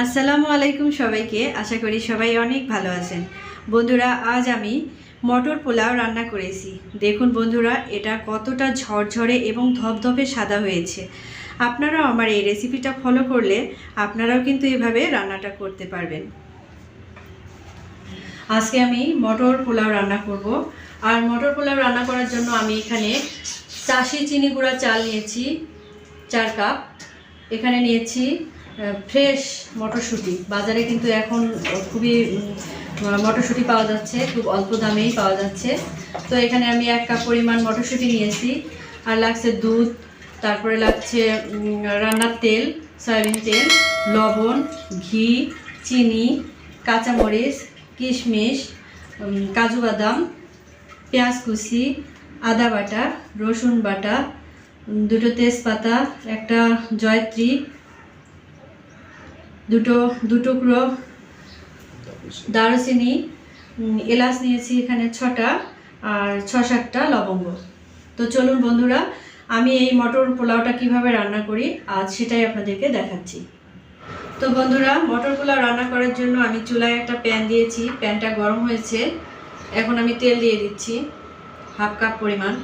আসসালামু আলাইকুম সবাইকে। আশা করি সবাই অনেক ভালো আছেন। বন্ধুরা, আজ আমি মটর পোলাও রান্না করেছি। দেখুন বন্ধুরা, এটা কতটা ঝরঝরে এবং ধপধপে সাদা হয়েছে। আপনারাও আমার এই রেসিপিটা ফলো করলে আপনারাও কিন্তু এভাবে রান্নাটা করতে পারবেন। আজকে আমি মটর পোলাও রান্না করব। আর মটর পোলাও রান্না করার জন্য আমি এখানে চাষি চিনি গুঁড়া চাল নিয়েছি, চার কাপ। এখানে নিয়েছি ফ্রেশ মটরশুঁটি। বাজারে কিন্তু এখন খুবই মটরশুঁটি পাওয়া যাচ্ছে, খুব অল্প দামেই পাওয়া যাচ্ছে। তো এখানে আমি এক কাপ পরিমাণ মটরশুঁটি নিয়েছি। আর লাগছে দুধ, তারপরে লাগছে রান্নার তেল, সয়াবিন তেল, লবণ, ঘি, চিনি, কাঁচামরিচ, কিশমিশ কাজু বাদাম, পেঁয়াজ কুচি, আদা বাটা, রসুন বাটা দুটো তেজপাতা, একটা জয়ত্রী দুটো দু টুকরো দারুচিনি এলাচ নিয়েছি এখানে ছটা আর ছ সাতটা লবঙ্গ। তো চলুন বন্ধুরা, আমি এই মটর পোলাওটা কীভাবে রান্না করি, আজ সেটাই আপনাদেরকে দেখাচ্ছি। তো বন্ধুরা, মটর পোলাও রান্না করার জন্য আমি চুলায় একটা প্যান দিয়েছি, প্যানটা গরম হয়েছে। এখন আমি তেল দিয়ে দিচ্ছি, হাফ কাপ পরিমাণ।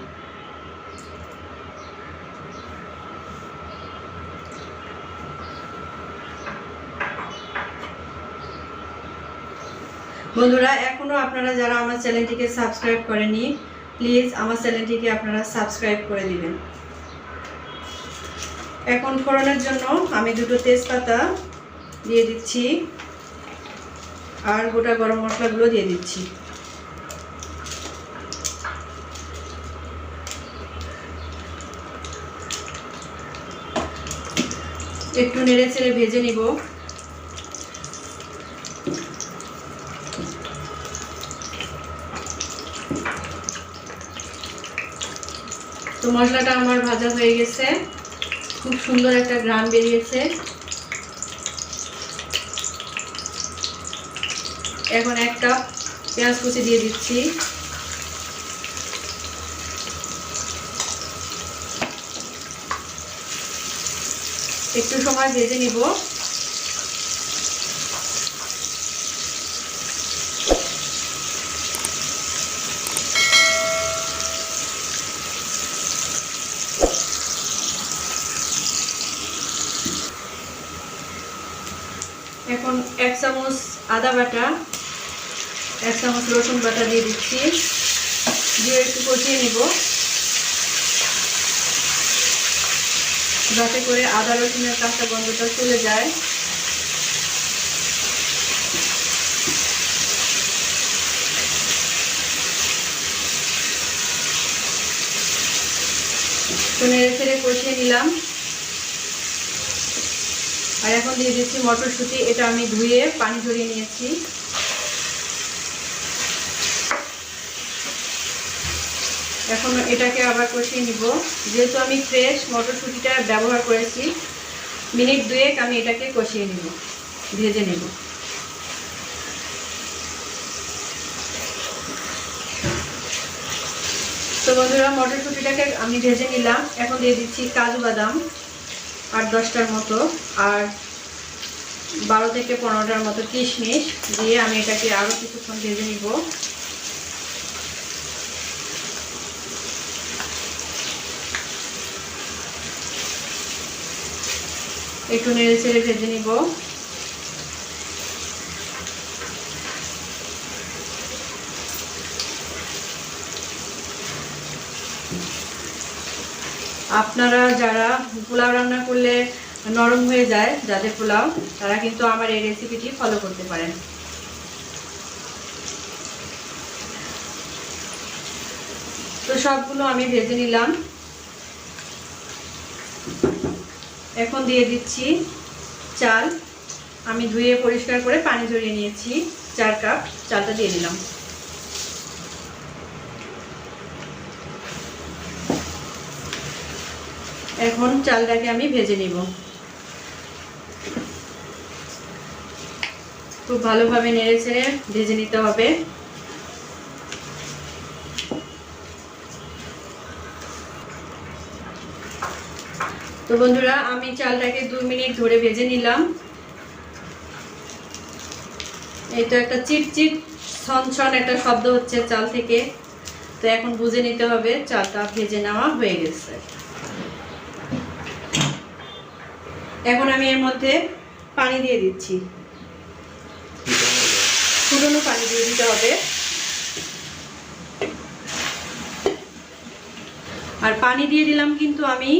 বন্ধুরা এখনও আপনারা যারা আমার চ্যানেলটিকে সাবস্ক্রাইব করেনি প্লিজ আমার চ্যানেলটিকে আপনারা সাবস্ক্রাইব করে দিবেন। এখন ফোড়নের জন্য আমি দুটো তেজপাতা দিয়ে দিচ্ছি আর গোটা গরম মশলাগুলো দিয়ে দিচ্ছি। একটু নেড়ে চেড়ে ভেজে নিব। তো মশলাটা আমার ভাজা হয়ে গেছে। খুব সুন্দর একটা ঘ্রাণ বেরিয়েছে। এখন এক কাপ পেঁয়াজ কুচি দিয়ে দিচ্ছি। একটু সময় ভেজে নিব। এখন এক চামচ আদা বাটা, এক চামচ রসুন বাটা দিয়ে দিচ্ছি। দিয়ে একটু কষিয়ে নিব। যাতে করে আদা রসুনের কাঁচা গন্ধটা চলে যায়। তো কষিয়ে নিলাম। আর এখন দিয়ে দিচ্ছি মটরশুঁটি, এটা আমি ধুয়ে পানি ঝরিয়ে নিয়েছি। এখন এটাকে আবার কষিয়ে নিব। যেহেতু আমি ফ্রেশ মটরশুঁটিটা ব্যবহার করেছি, মিনিট দুয়েক আমি এটাকে কষিয়ে নিব, ভেজে নেব। তো বন্ধুরা, মটরশুঁটিটাকে আমি ভেজে নিলাম। এখন দিয়ে দিচ্ছি কাজু বাদাম। আট দশটার মতো আর বারো থেকে পনেরোটার মতো কিশমিশ দিয়ে আমি এটাকে আরও কিছুক্ষণ ভেজে নিব। একটু নেড়ে চেড়ে ভেজে নিব। আপনারা যারা পোলাও রান্না করলে নরম হয়ে যায়, যাদের পোলাও, তারা কিন্তু আমার এই রেসিপিটি ফলো করতে পারেন। তো সবগুলো আমি ভেজে নিলাম। এখন দিয়ে দিচ্ছি চাল। আমি ধুয়ে পরিষ্কার করে পানি ঝরিয়ে নিয়েছি। চার কাপ চালটা দিয়ে দিলাম। এখন চালটাকে আমি ভেজে নিব। খুব ভালোভাবে নেড়ে ছেড়ে ভেজে নিতে হবে। তো বন্ধুরা, আমি চালটাকে দু মিনিট ধরে ভেজে নিলাম। এই তো একটা চিট চিট ছন ছন একটা শব্দ হচ্ছে চাল থেকে। তো এখন বুঝে নিতে হবে চালটা ভেজে নেওয়া হয়ে গেছে। এখন আমি এর মধ্যে পানি দিয়ে দিচ্ছি। ফুটনো পানি দিয়ে দিতে হবে। আর পানি দিয়ে দিলাম কিন্তু আমি,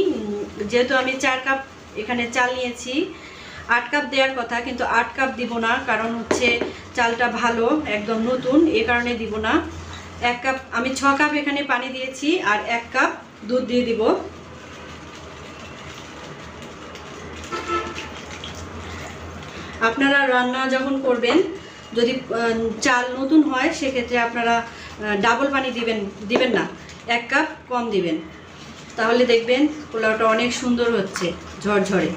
যেহেতু আমি চার কাপ এখানে চাল নিয়েছি, আট কাপ দেওয়ার কথা, কিন্তু আট কাপ দিব না, কারণ হচ্ছে চালটা ভালো, একদম নতুন, এ কারণে দিব না। এক কাপ, আমি ছ কাপ এখানে পানি দিয়েছি, আর এক কাপ দুধ দিয়ে দিব। আপনারা রান্না যখন করবেন, যদি চাল নতুন হয়, সেক্ষেত্রে আপনারা ডাবল পানি দিবেন দিবেন না, এক কাপ কম দিবেন। তাহলে দেখবেন পোলাওটা অনেক সুন্দর হচ্ছে, ঝরঝরে।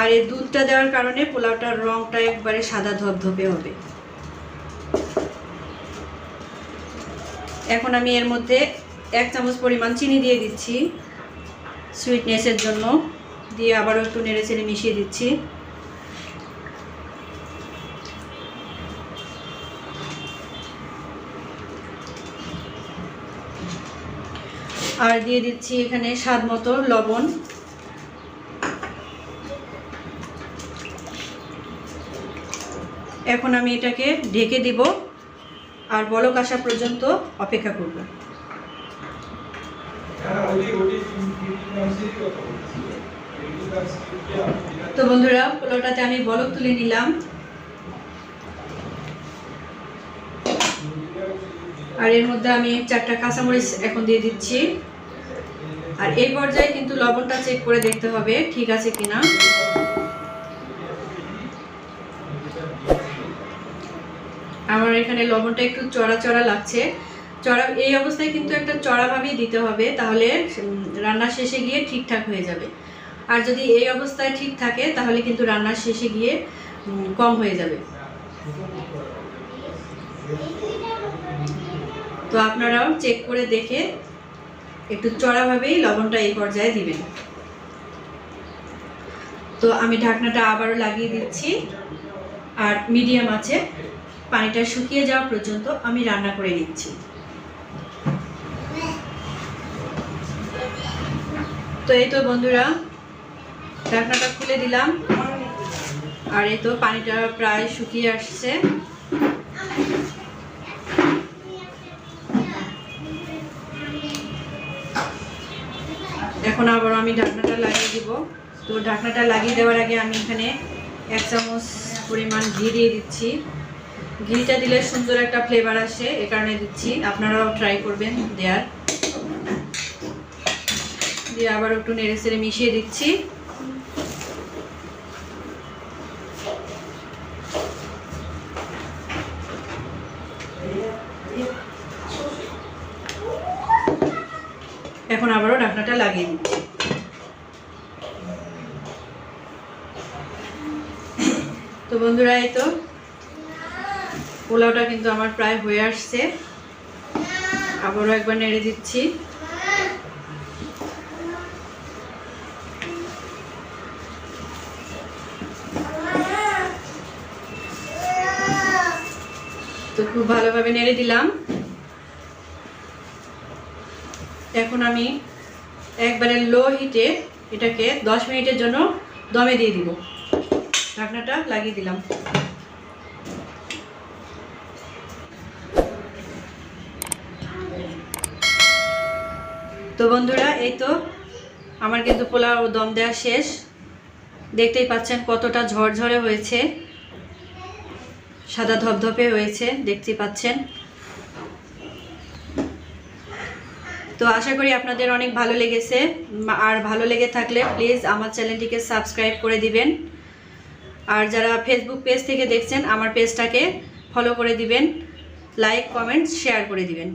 আর এই দুধটা দেওয়ার কারণে পোলাওটার রংটা একবারে সাদা ধপধপে হবে। এখন আমি এর মধ্যে এক চামচ পরিমাণ চিনি দিয়ে দিচ্ছি সুইটনেসের জন্য। দিয়ে আবারও একটু নেড়ে চেড়ে মিশিয়ে দিচ্ছি আর দিয়ে দিচ্ছি এখানে স্বাদ মতো লবণ এখন আমি এটাকে ঢেকে দিব আর বলক আসা পর্যন্ত অপেক্ষা করব তো বন্ধুরা, পোলাওটাতে আমি বলক তুলে নিলাম। আর এর মধ্যে আমি চারটা কাঁচামরিচ এখন দিয়ে দিচ্ছি। আর এই পর্যায়ে কিন্তু লবণটা চেক করে দেখতে হবে, ঠিক আছে কিনা। আমার এখানে লবণটা একটু চড়া চড়া লাগছে। চড়া, এই অবস্থায় কিন্তু একটা চড়াভাবেই দিতে হবে, তাহলে রান্না শেষে গিয়ে ঠিকঠাক হয়ে যাবে। আর যদি এই অবস্থায় ঠিক থাকে, তাহলে কিন্তু রান্নার শেষে গিয়ে কম হয়ে যাবে। তো আপনারাও চেক করে দেখে একটু চড়াভাবেই লবণটা এই পর্যায়ে দিবেন। তো আমি ঢাকনাটা আবারও লাগিয়ে দিচ্ছি। আর মিডিয়াম আছে, পানিটা শুকিয়ে যাওয়া পর্যন্ত আমি রান্না করে নিচ্ছি। তো এই তো বন্ধুরা ঢাকনাটা খুলে দিলাম। আর এই তো পানিটা প্রায় শুকিয়ে আসছে। এখন আবার আমি ঢাকনাটা লাগিয়ে দিব। তো ঢাকনাটা লাগিয়ে দেওয়ার আগে আমি এখানে এক চামচ পরিমাণ ঘি দিয়ে দিচ্ছি। ঘিটা দিলে সুন্দর একটা ফ্লেভার আসে, এ কারণে দিচ্ছি। আপনারাও ট্রাই করবেন দেয়ার। দিয়ে আবার একটু নেড়ে চেড়ে মিশিয়ে দিচ্ছি। এখন আবারও ঢাকনাটা লাগিয়ে দিচ্ছি। তো বন্ধুরা, এই তো পোলাওটা কিন্তু আমার প্রায় হয়ে আসছে। আবারও একবার নেড়ে দিচ্ছি। তো খুব ভালোভাবে নেড়ে দিলাম। এখন আমি একবারে লো হিটে এটাকে দশ মিনিটের জন্য দমে দিয়ে দিব। ঢাকনাটা লাগিয়ে দিলাম। তো বন্ধুরা, এই তো আমার কিন্তু পোলাও দম দেওয়া শেষ। দেখতেই পাচ্ছেন কতটা ঝরঝরে হয়েছে, সাদা ধপধপে হয়েছে, দেখতেই পাচ্ছেন। তো আশা করি আপনাদের অনেক ভালো লেগেছে। আর ভালো লেগে থাকলে প্লিজ আমার চ্যানেলটিকে সাবস্ক্রাইব করে দিবেন। আর যারা ফেসবুক পেজ থেকে দেখছেন, আমার পেজটাকে ফলো করে দিবেন। লাইক কমেন্ট শেয়ার করে দিবেন।